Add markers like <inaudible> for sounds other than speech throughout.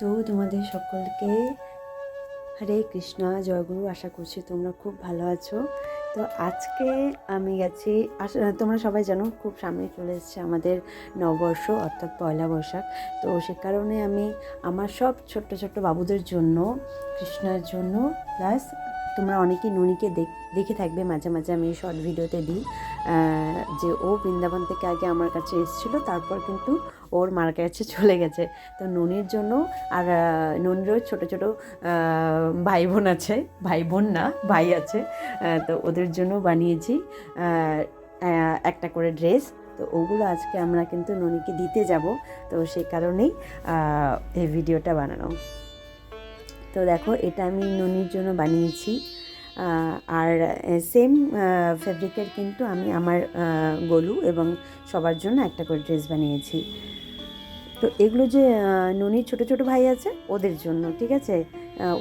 তো তোমাদের সকলকে হরে কৃষ্ণা, জয়গুরু, আশা করছি তোমরা খুব ভালো আছো। তো আজকে আমি গেছি তোমরা সবাই জানো খুব সামনে চলে এসেছে আমাদের নববর্ষ, অর্থাৎ পয়লা বৈশাখ। তো সে কারণে আমি আমার সব ছোট্ট ছোট্ট বাবুদের জন্য, কৃষ্ণার জন্য প্লাস তোমরা অনেকেই নুনিকে দেখ- থাকবে, মাঝে মাঝে আমি শর্ট ভিডিওতে দিই। যে ও বৃন্দাবন থেকে আগে আমার কাছে এসেছিল, তারপর কিন্তু ওর মার কাছে চলে গেছে। তো ননির জন্য আর ননিরও ছোট ছোট ভাই বোন আছে ভাই বোন না, ভাই আছে। তো ওদের জন্য বানিয়েছি একটা করে ড্রেস। তো ওগুলো আজকে আমরা কিন্তু ননিকে দিতে যাব। তো সেই কারণেই এই ভিডিওটা বানানো। তো দেখো, এটা আমি ননির জন্য বানিয়েছি। আর সেম ফেব্রিকের কিন্তু আমি আমার গলু এবং সবার জন্য একটা করে ড্রেস বানিয়েছি। তো এগুলো যে ননির ছোট ছোট ভাই আছে, ওদের জন্য, ঠিক আছে?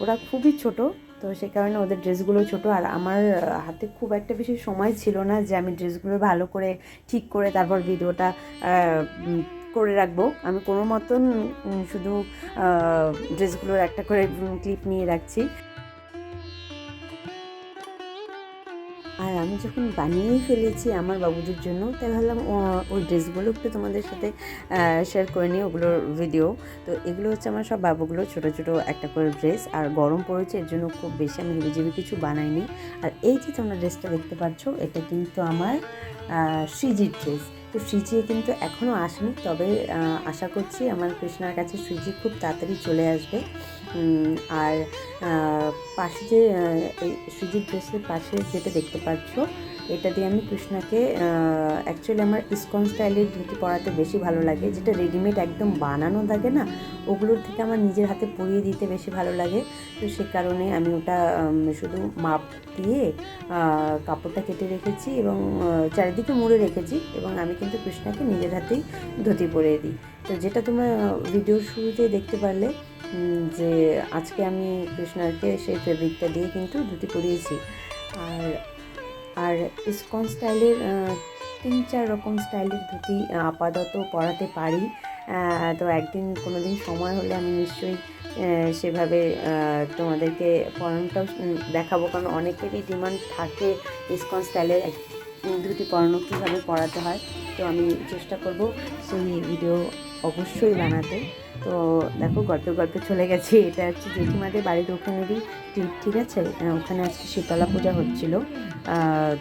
ওরা খুবই ছোট, তো সে কারণে ওদের ড্রেসগুলো ছোট। আর আমার হাতে খুব একটা বেশি সময় ছিল না যে আমি ড্রেসগুলো ভালো করে, ঠিক করে তারপর ভিডিওটা করে রাখব। আমি কোনো মতন শুধু ড্রেসগুলোর একটা করে ক্লিপ নিয়ে রাখছি। আর আমি যখন বানিয়েই ফেলেছি আমার বাবুদের জন্য, তাই ভাবলাম ওই ড্রেসগুলো একটু তোমাদের সাথে শেয়ার করে নিই, ওগুলোর ভিডিও তো এগুলো হচ্ছে আমার সব বাবুগুলো, ছোট ছোট একটা করে ড্রেস আর গরম পড়েছে, এর জন্য খুব বেশি আমি হেবিজেবি কিছু বানাইনি। আর এই যে তোমরা ড্রেসটা দেখতে পাচ্ছ, এটা কিন্তু আমার সিজির ড্রেস তো সিজি কিন্তু এখনও আসেনি। তবে আশা করছি আমার কৃষ্ণার কাছে সুইজি খুব তাড়াতাড়ি চলে আসবে। আর পাশে যে এই সুজির ড্রেসের পাশে যেটা দেখতে পাচ্ছ এটা দিয়ে আমি কৃষ্ণাকে অ্যাকচুয়ালি আমার ইস্কন স্টাইলের ধুতি পরাতে বেশি ভালো লাগে। যেটা রেডিমেড একদম বানানো থাকে না, ওগুলোর থেকে আমার নিজের হাতে পরিয়ে দিতে বেশি ভালো লাগে। তো সে কারণে আমি ওটা শুধু মাপ দিয়ে কাপড়টা কেটে রেখেছি এবং চারিদিকে মুড়ে রেখেছি এবং আমি কিন্তু কৃষ্ণাকে নিজের হাতেই ধুতি পরিয়ে দিই। তো যেটা তোমরা ভিডিওর শুরুতে দেখতে পারলে যে আজকে আমি কৃষ্ণাকে সেই ফেব্রিকটা দিয়ে কিন্তু ধুতি পরিয়েছি। আর আর ইসকন স্টাইলের তিন চার রকম স্টাইলের ধুতি আপাতত পরাতে পারি। তো একদিন কোনো দিন সময় হলে আমি নিশ্চয়ই সেভাবে তোমাদেরকে পরানোটাও দেখাবো। কারণ অনেকেরই ডিমান্ড থাকে ইসকন স্টাইলের ধুতি পরানো কীভাবে পরাতে হয়। তো আমি চেষ্টা করব সেই ভিডিও অবশ্যই বানাতে। তো দেখো গল্পে গল্পে চলে গেছে। এটা হচ্ছে জেঠিমাদের বাড়ির ওখানেরই ট্রিপ ঠিক আছে? ওখানে আজকে শীতলা পূজা হচ্ছিল।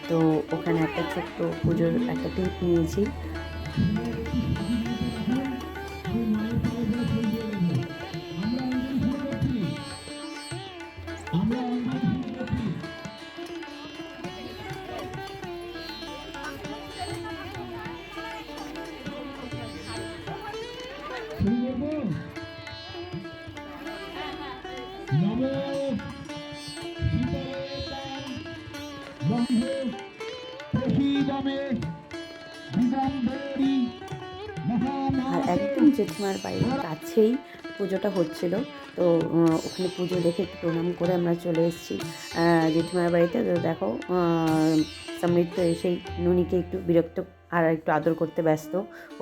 তো ওখানে একটা ছোট্ট পুজোর একটা ট্রিপ নিয়েছি। নমো আর একদম জেঠিমার বাড়ির কাছেই পুজোটা হচ্ছিল। তো ওখানে পুজো দেখে একটু প্রণাম করে আমরা চলে এসেছি। জেঠিমার বাড়িতে তো দেখো সমৃদ্ধ এসেই নুনিকে একটু বিরক্ত আর একটু আদর করতে ব্যস্ত।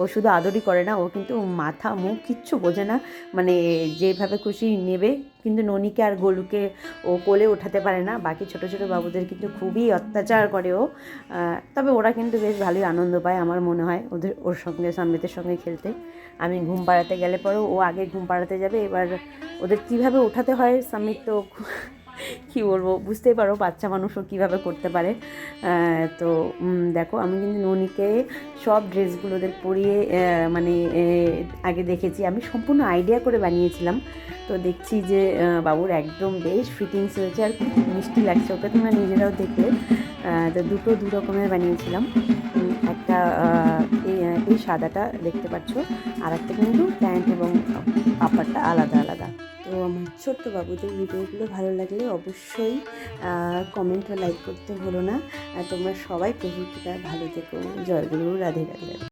ও শুধু আদরই করে না, ও কিন্তু মাথা, মুখ কিচ্ছু বোঝে না। মানে যেভাবে খুশি নেবে, কিন্তু ননিকে আর গোলুকে ও কোলে ওঠাতে পারে না। বাকি ছোট ছোট বাবুদের কিন্তু খুবই অত্যাচার করে ও। তবে ওরা কিন্তু বেশ ভালোই আনন্দ পায় আমার মনে হয় ওদের, ওর সঙ্গে, সমৃদ্ধের সঙ্গে খেলতে। আমি ঘুম পাড়াতে গেলে পরেও ও আগে ঘুম পাড়াতে যাবে, এবার ওদের কীভাবে ওঠাতে হয় সমৃদ্ধ তো <laughs> কী বলব, বুঝতেই পারো বাচ্চা মানুষও কীভাবে করতে পারে। তো দেখো, আমি কিন্তু ননিকে সব ড্রেসগুলো ওদের পরিয়ে মানে আগে দেখেছি। আমি সম্পূর্ণ আইডিয়া করে বানিয়েছিলাম। তো দেখছি যে বাবুর একদম বেশ ফিটিংস হয়েছে আর খুব মিষ্টি লাগছে ওকে তোমরা নিজেরাও দেখলে। তো দুটো দু রকমের বানিয়েছিলাম। একটা এই সাদাটা দেখতে পাচ্ছ আর একটা কিন্তু প্যান্ট এবং আপারটা আলাদা আলাদা। তো আমার ছোট্ট বাবুদের ভিডিওগুলো ভালো লাগলে অবশ্যই কমেন্ট ও লাইক করতে হলো না। আর তোমরা সবাই প্রভুর ভালো থেকো। জয়গুরু, রাধে রাধে।